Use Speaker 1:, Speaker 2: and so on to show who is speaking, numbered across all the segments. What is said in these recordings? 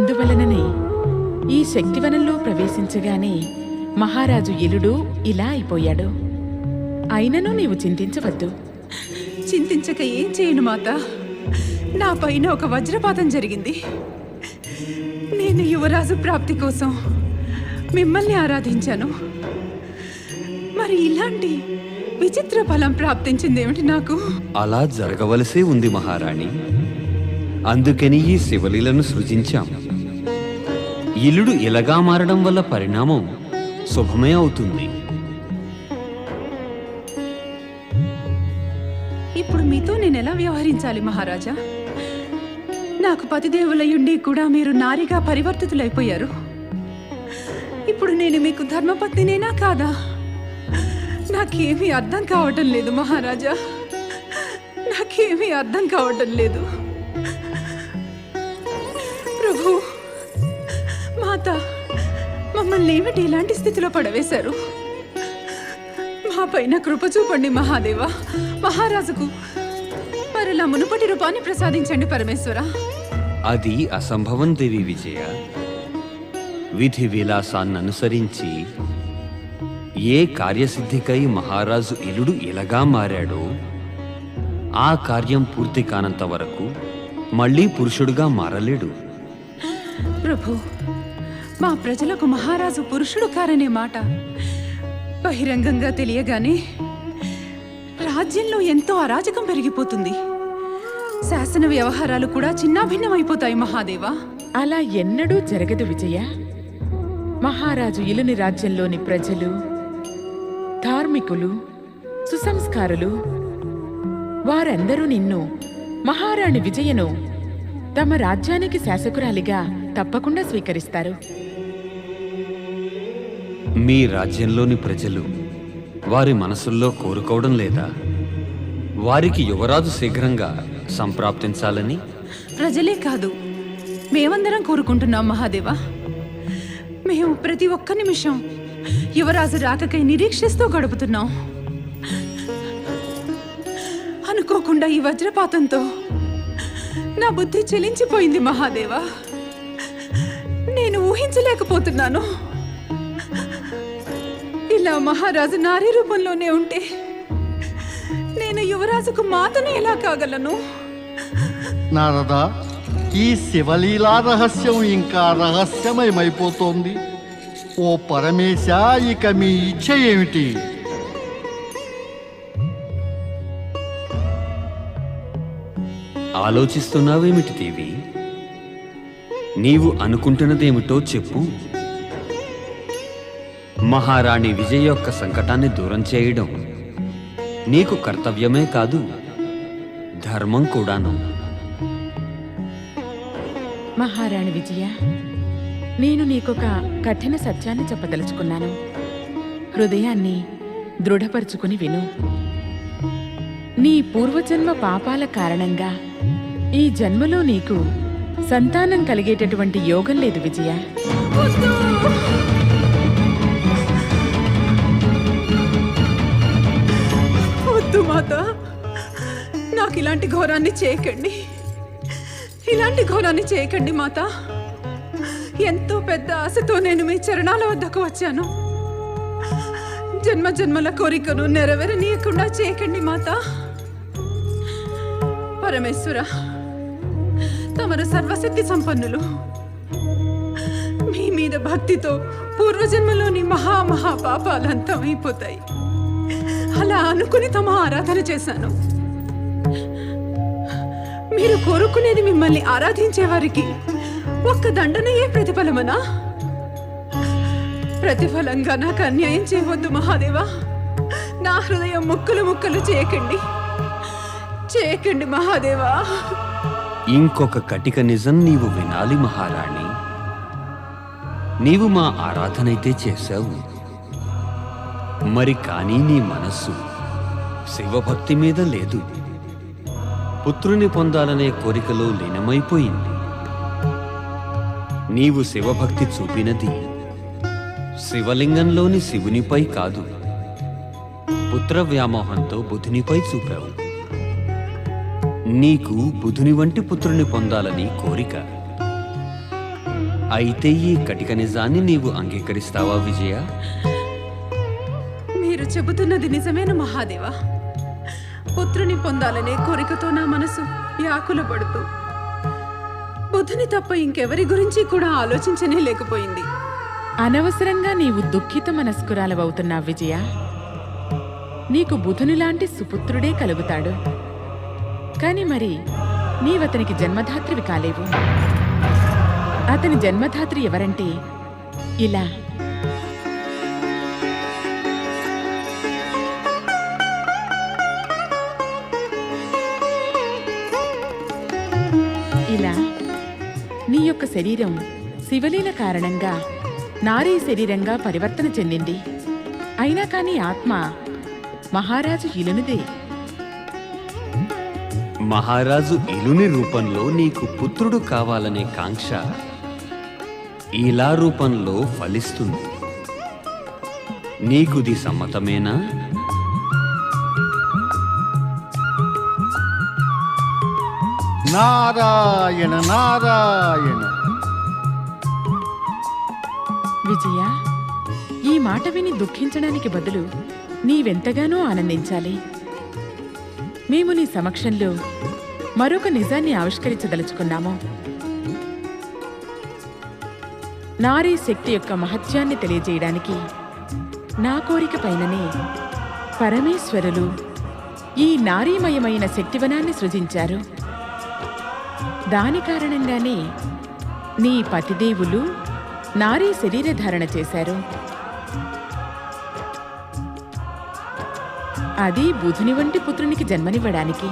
Speaker 1: అందువలననే ఈ శక్తివనంలో ప్రవేశించగానే మహారాజు ఇలుడు ఇలా అయిపోయాడు. అయినను నీవు చింతించవద్దు.
Speaker 2: చింతించక ఏం చేయను మాత? నా పైన ఒక వజ్రపాతం జరిగింది. నేను యువరాజు ప్రాప్తి కోసం మిమ్మల్ని ఆరాధించాను. మరి ఇలాంటి విచిత్ర ఫలం ప్రాప్తించిందేమిటి నాకు?
Speaker 3: అలా జరగవలసే ఉంది మహారాణి. అందుకని ఈ శివలీలను సృజించాం. ఇల్లుడు ఇలగా మారడం వల్ల పరిణామం శుభమే అవుతుంది.
Speaker 2: ఇప్పుడు మీతో నేను ఎలా వ్యవహరించాలి మహారాజా? నాకు పతిదేవులయుండి కూడా మీరు నారిగా పరివర్తితులైపోయారు. ఇప్పుడు నేను మీకు ధర్మపత్నినేనా కాదా? నాకేమీ అర్థం కావటం లేదు మహారాజా. నాకేమీ అర్థం కావటం లేదు. మాత మమ్మల్ని ఏమిటి ఇలాంటి స్థితిలో పడవేశారు? మా పైన కృప చూపండి మహాదేవ. మహారాజుకు మరలా మునుపటి రూపాన్ని ప్రసాదించండి పరమేశ్వర.
Speaker 3: అది అసంభవం దేవి విజయ. విధి విలాసాన్ని అనుసరించి ఏ కార్యసిద్ధికై మహారాజు ఇలుడు ఇలగా మారాడో ఆ కార్యం పూర్తి కానంత వరకు మళ్ళీ పురుషుడుగా మారలేడు.
Speaker 2: ప్రభు మా ప్రజలకు మహారాజు పురుషుడు కారనే మాట. బహిరంగంగా తెలియగానే రాజ్యంలో ఎంతో అరాజకం పెరిగిపోతుంది. శాసన వ్యవహారాలు కూడా చిన్నాభిన్నమైపోతాయి మహాదేవా.
Speaker 1: అలా ఎన్నడూ జరగదు విజయ. మహారాజు ఇలుని రాజ్యంలోని ప్రజలు ధార్మికులు సుసంస్కారులు వారందరూ నిన్ను మహారాణి విజయను తమ రాజ్యానికి శాసకురాలిగా తప్పకుండా స్వీకరిస్తారు.
Speaker 3: మీ రాజ్యంలోని ప్రజలు వారి మనసుల్లో కోరుకోవడం లేదా? వారికి యువరాజు శీఘ్రంగా సంప్రాప్తించాలని?
Speaker 2: ప్రజలే కాదు మేమందరం కోరుకుంటున్నాం మహాదేవా. మేము ప్రతి ఒక్క నిమిషం యువరాజు రాకకై నిరీక్షిస్తూ గడుపుతున్నాం. అనుకోకుండా ఈ వజ్రపాతంతో నా బుద్ధి చెలించిపోయింది మహాదేవా. నేను ఊహించలేకపోతున్నాను. ఇలా మహారాజు నారీ రూపంలోనే ఉంటే నేను యువరాజుకు మాతను ఎలా కాగలను?
Speaker 4: నారద ఈ శివలీలా రహస్యం ఇంకా రహస్యమయమైపోతోంది. ఓ పరమేశ ఇక మీ ఇచ్చ ఏమిటి?
Speaker 3: ఆలోచిస్తున్నావేమిటి దేవి? నీవు అనుకుంటున్నదేమిటో చెప్పు. మహారాణి విజయ యొక్క సంకటాన్ని దూరం చేయడం నీకు కర్తవ్యమే కాదు ధర్మం కూడాను.
Speaker 1: మహారాణి విజయ నేను నీకొక కఠిన సత్యాన్ని చెప్పదలుచుకున్నాను. హృదయాన్ని దృఢపరుచుకుని విను. నీ పూర్వజన్మ పాపాల కారణంగా ఈ జన్మలో నీకు సంతానం కలిగేటటువంటి యోగం లేదు విజయ.
Speaker 2: మాత నాకు ఇలాంటి ఘోరాన్ని చేయకండి. ఇలాంటి ఘోరాన్ని చేయకండి మాత. ఎంతో పెద్ద ఆశతో నేను మీ చరణాల వద్దకు వచ్చాను. జన్మ జన్మల కోరికను నెరవేరనీయకుండా చేయకండి మాత. పరమేశ్వర తమరు సర్వశక్తి సంపన్నులు. మీ మీద భక్తితో పూర్వజన్మలోని మహా మహా అయిపోతాయి అలా అనుకుని తమ ఆరాధన చేశాను. మీరు కోరుకునేది మిమ్మల్ని ఆరాధించే వారికి ఒక్క దండనయే ప్రతిఫలమనా? ప్రతిఫలంగా నాకు అన్యాయం చేయవద్దు మహాదేవా. నా హృదయం ముక్కలు ముక్కలు చేయకండి. చేయకండి మహాదేవా.
Speaker 3: ఇంకొక కటిక నిజం నీవు వినాలి మహారాణి. నీవు మా ఆరాధనైతే చేశావు. మరి కానీ నీ మనస్సు శివభక్తి మీద లేదు. పుత్రుని పొందాలనే కోరికలో లీనమైపోయింది. నీవు శివభక్తి చూపినది శివలింగంలోని శివునిపై కాదు. పుత్ర వ్యామోహంతో బుధునిపై చూపావు. నీకు బుధుని వంటి పుత్రుని పొందాలని కోరిక. అయితే ఈ కటిక నిజాన్ని నీవు అంగీకరిస్తావా విజయ?
Speaker 2: మీరు చెబుతున్నది నిజమేన మహాదేవా? పుత్రుని పొందాలనే కోరికతో నా మనసు వ్యాకుల పడుతూ. తప్ప ఇంకెవరి గురించి కూడా ఆలోచించనే లేకపోయింది.
Speaker 1: అనవసరంగా నీవు దుఃఖిత మనస్కురాలవవుతున్నావు విజయ. నీకు బుధునిలాంటి సుపుత్రుడే కలుగుతాడు. కాని మరి నీవతనికి జన్మధాత్రివి కాలేవు. అతని జన్మధాత్రి ఎవరంటే ఇలా నీ యొక్క శరీరం శివలీల కారణంగా నారీ శరీరంగా పరివర్తన చెందింది. అయినా కాని ఆత్మ మహారాజు ఇలునిదే.
Speaker 3: మహారాజు ఇలుని రూపంలో నీకు పుత్రుడు కావాలనే కాంక్ష ఇలా రూపంలో ఫలిస్తుంది. నీకుది సమ్మతమేనా?
Speaker 4: నారాయణ నారాయణ.
Speaker 1: విజయ ఈ మాట విని దుఃఖించడానికి బదులు నీవెంతగానో ఆనందించాలి. మేము నీ సమక్షంలో మరొక నిజాన్ని ఆవిష్కరించదలుచుకున్నాము. నారీ శక్తి యొక్క మహత్యాన్ని తెలియజేయడానికి నా కోరిక పైననే పరమేశ్వరులు ఈ నారీమయమైన శక్తివనాన్ని సృజించారు. దాని కారణంగానే నీ పతిదేవులు నారీ శరీరధారణ చేశారు. అది బుధుని వంటి పుత్రునికి జన్మనివ్వడానికి.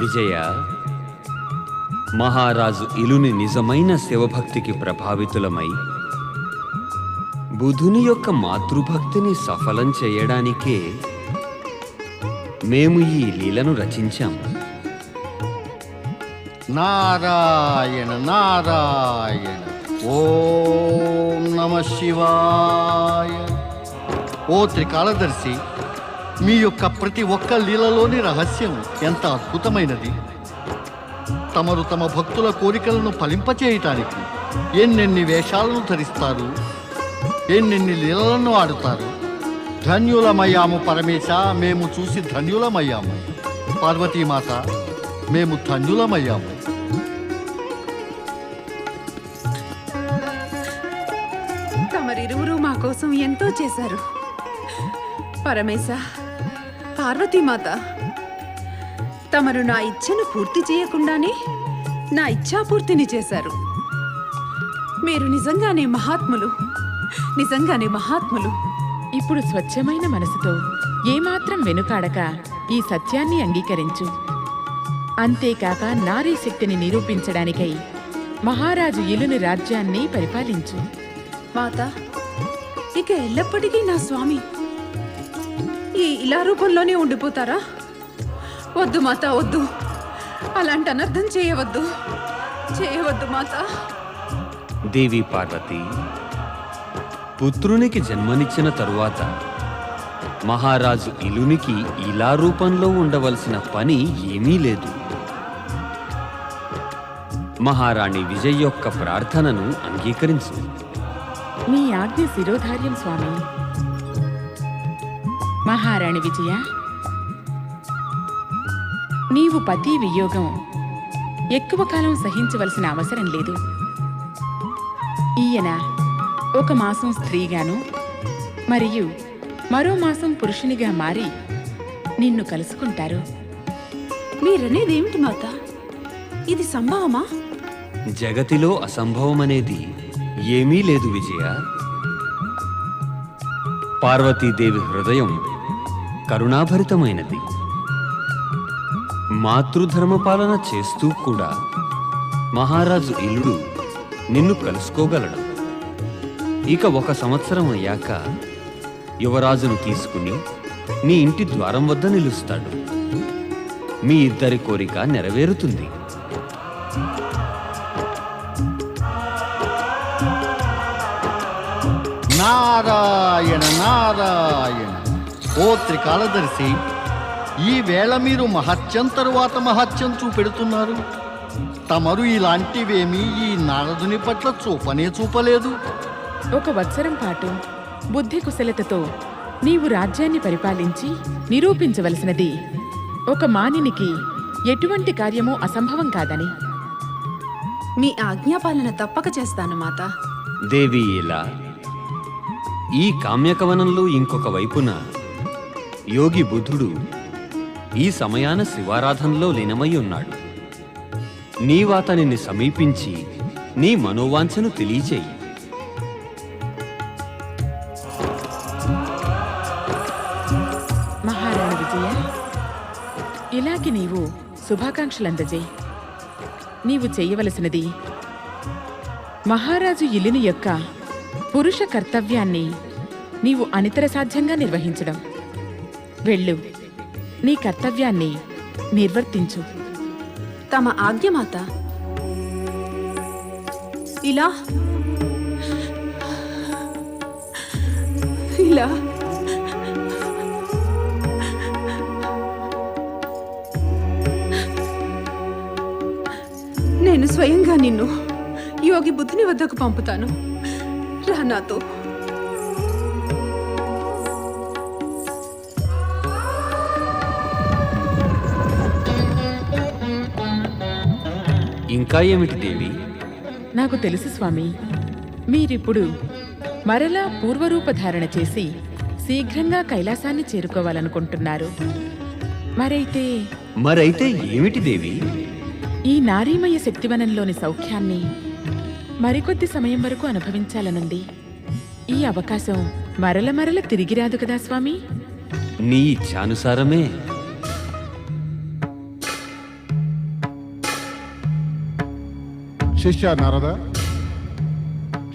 Speaker 3: విజయ మహారాజు ఇలుని నిజమైన శివభక్తికి ప్రభావితులమై బుధుని యొక్క మాతృభక్తిని సఫలం చేయడానికే మేము ఈ లీలను రచించాము.
Speaker 4: నారాయణ నారాయణ ఓం నమ శివాయ. ఓ త్రికాలదర్శి మీ యొక్క ప్రతి ఒక్క లీలలోని రహస్యం ఎంత అద్భుతమైనది. తమరు తమ భక్తుల కోరికలను ఫలింపచేయటానికి ఎన్నెన్ని వేషాలను ధరిస్తారు ఎన్నెన్ని లీలలను ఆడుతారు ధన్యులమయ్యాము పరమేశ మేము చూసి ధన్యులమయ్యాము. పార్వతీమాత మేము ధన్యులమయ్యాము.
Speaker 2: తమరిరువురు మా కోసం ఎంతో చేశారు. పరమేశ పార్వతీమాత తమరు నా ఇచ్ఛను పూర్తి చేయకుండానే నా ఇచ్ఛాపూర్తిని చేశారు. మీరు నిజంగానే మహాత్ములు నిజంగానే మహాత్ములు.
Speaker 1: ఇప్పుడు స్వచ్ఛమైన మనసుతో ఏమాత్రం వెనుకాడక ఈ సత్యాన్ని అంగీకరించు. అంతేకాక నారీ శక్తిని నిరూపించడానికై మహారాజు ఇలుని రాజ్యాన్ని పరిపాలించు.
Speaker 2: మాత ఇక ఎల్లప్పటికీ నా స్వామి ఈ ఇలా రూపంలోనే ఉండిపోతారా? వద్దు మాత వద్దు. అలాంటి అనర్థం చేయవద్దు. చేయవద్దు మాత.
Speaker 3: దేవి పార్వతి పుత్రునికి జన్మనిచ్చిన తరువాత మహారాజు ఇలునికి ఇలా రూపంలో ఉండవలసిన పని ఏమీ లేదు. మహారాణి విజయ్ యొక్క ప్రార్థనను అంగీకరించు.
Speaker 1: మీ ఆజ్ఞ శిరోధార్యం స్వామి. మహారాణి విజయ నీవు పతి వియోగం ఎక్కువ కాలం సహించవలసిన అవసరం లేదు. ఈయన ఒక మాసం స్త్రీగాను మరియు మరో మాసం పురుషునిగా మారి నిన్ను కలుసుకుంటారు.
Speaker 2: మీరనేది ఏమిటి మాత? ఇది సంభవమా
Speaker 3: జగతిలో అసంభవమనేది ఏమీ లేదు విజయ. పార్వతీదేవి హృదయం కరుణాభరితమైనది. మాతృధర్మ పాలన చేస్తూ కూడా మహారాజు ఇల్లుడు నిన్ను కలుసుకోగలడు. ఇక ఒక సంవత్సరం అయ్యాక యువరాజును తీసుకుని నీ ఇంటి ద్వారం వద్ద నిలుస్తాడు. మీ ఇద్దరి కోరిక నెరవేరుతుంది.
Speaker 4: నారాయణ నారాయణ ఓ త్రికాలదర్శి ఈ వేళ మీరు మహత్యం తరువాత మహత్యం చూపెడుతున్నారు. తమరు ఇలాంటివేమీ ఈ నారదుని పట్ల చూపనే చూపలేదు.
Speaker 1: ఒక వత్సరం పాటు బుద్ధి కుశలతతో నీవు రాజ్యాన్ని పరిపాలించి నిరూపించవలసినది. ఒక మానినికి ఎటువంటి కార్యమూ అసంభవం కాదని.
Speaker 2: మీ ఆజ్ఞాపాలన తప్పక చేస్తాను మాత.
Speaker 3: దేవి ఇలా. ఈ కామ్యకవనంలో ఇంకొక వైపున యోగి బుద్ధుడు ఈ సమయాన శివారాధనలో లీనమై ఉన్నాడు. నీవాతనిని సమీపించి నీ మనోవాంఛను తెలియచేయి.
Speaker 1: మహారాణి విజయ ఇలాకి నీవు శుభాకాంక్షలందజేయి నీవు చేయవలసినది మహారాజు ఇల్లుని యొక్క పురుష కర్తవ్యాన్ని నీవు అనితర సాధ్యంగా నిర్వహించడం. వెళ్ళు నీ కర్తవ్యాన్ని నిర్వర్తించు.
Speaker 2: తమ ఆజ్ఞమాత ఇలా. ఇలా. నిన్ను యోగి బుద్ధుని వద్దకు పంపుతాను. రా నాతో.
Speaker 3: ఇంకా ఏమిటి దేవి?
Speaker 1: నాకు తెలుసు స్వామి మీరిప్పుడు మరలా పూర్వరూప ధారణ చేసి శీఘ్రంగా కైలాసాన్ని చేరుకోవాలనుకుంటున్నారు. మరైతే
Speaker 3: మరైతే ఏమిటి దేవి?
Speaker 1: ఈ నారీమయ శక్తివనంలోని సౌఖ్యాన్ని మరికొద్ది సమయం వరకు అనుభవించాలనుంది. ఈ అవకాశం మరల మరల తిరిగి రాదు కదా స్వామి?
Speaker 3: నీ ఇచ్ఛానుసారమే.
Speaker 5: శిష్య నారద.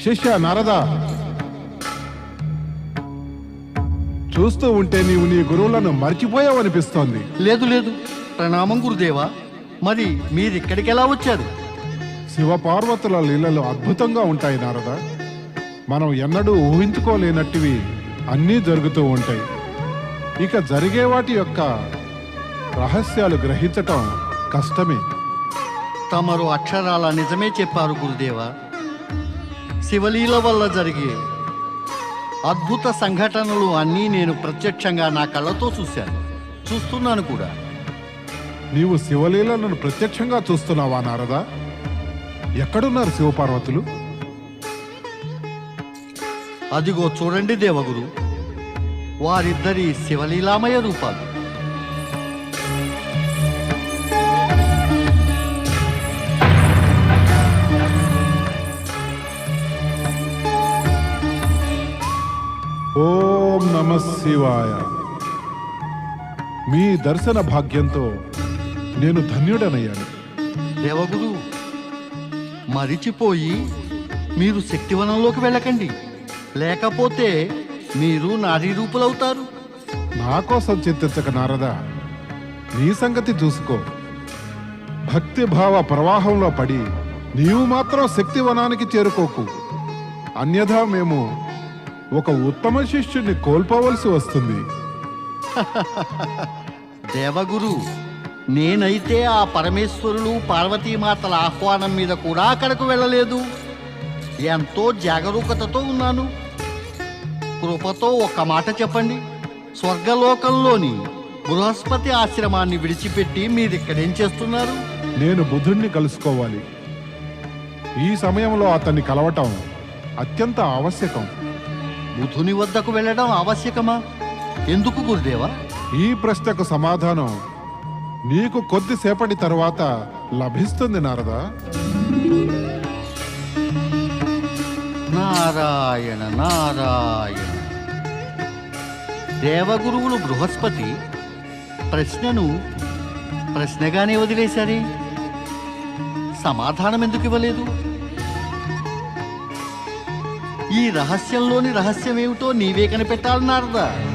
Speaker 5: శిష్య నారద. చూస్తూ ఉంటే నీవు నీ గురువులను మర్చిపోయావనిపిస్తోంది.
Speaker 4: లేదు లేదు. ప్రణామం గురుదేవా. మరి మీరిక్కడికి ఎలా వచ్చారు?
Speaker 5: శివపార్వతుల లీలలు అద్భుతంగా ఉంటాయి నారద. మనం ఎన్నడూ ఊహించుకోలేనట్టివి అన్నీ జరుగుతూ ఉంటాయి. ఇక జరిగే వాటి యొక్క రహస్యాలు గ్రహించటం కష్టమే.
Speaker 4: తమరు అక్షరాల నిజమే చెప్పారు గురుదేవా. శివలీల వల్ల జరిగే అద్భుత సంఘటనలు అన్నీ నేను ప్రత్యక్షంగా నా కళ్ళతో చూశాను. చూస్తున్నాను కూడా.
Speaker 5: నీవు శివలీలను ప్రత్యక్షంగా చూస్తున్నావా నారదా? ఎక్కడున్నారు శివపార్వతులు?
Speaker 4: అదిగో చూడండి దేవగురు వారిద్దరి శివలీలామయ రూపాలు.
Speaker 5: ఓం నమ శివాయ. మీ దర్శన భాగ్యంతో నేను ధన్యుడనయ్యాను.
Speaker 4: దేవగురు మరిచిపోయి మీరు శక్తివనంలోకి వెళ్ళకండి. లేకపోతే మీరు నారీ రూపులవుతారు.
Speaker 5: నా కోసం చింతించక నారదా నీ సంగతి చూసుకో. భక్తి భావ ప్రవాహంలో పడి నీవు మాత్రం శక్తివనానికి చేరుకోకు. అన్యథా మేము ఒక ఉత్తమ శిష్యుని కోల్పోవలసి వస్తుంది.
Speaker 4: దేవగురు నేనైతే ఆ పరమేశ్వరులు పార్వతీమాతల ఆహ్వానం మీద కూడా అక్కడకు వెళ్ళలేదు. ఎంతో జాగరూకతతో ఉన్నాను. కృపతో ఒక్క మాట చెప్పండి. స్వర్గలోకంలోని బృహస్పతి ఆశ్రమాన్ని విడిచిపెట్టి మీరిక్కడేం చేస్తున్నారు?
Speaker 5: నేను బుద్ధుణ్ణి కలుసుకోవాలి. ఈ సమయంలో అతన్ని కలవటం అత్యంత ఆవశ్యకం.
Speaker 4: బుధుని వద్దకు వెళ్ళడం ఆవశ్యకమా? ఎందుకు గురుదేవా?
Speaker 5: ఈ ప్రశ్నకు సమాధానం నీకు కొద్దిసేపటి తరువాత లభిస్తుంది నారదా.
Speaker 4: నారాయణ నారాయణ. దేవగురువులు బృహస్పతి ప్రశ్నను ప్రశ్నగానే వదిలేశారే. సమాధానం ఎందుకు ఇవ్వలేదు? ఈ రహస్యంలోని రహస్యమేమిటో నీవే కనిపెట్టాలన్నారదా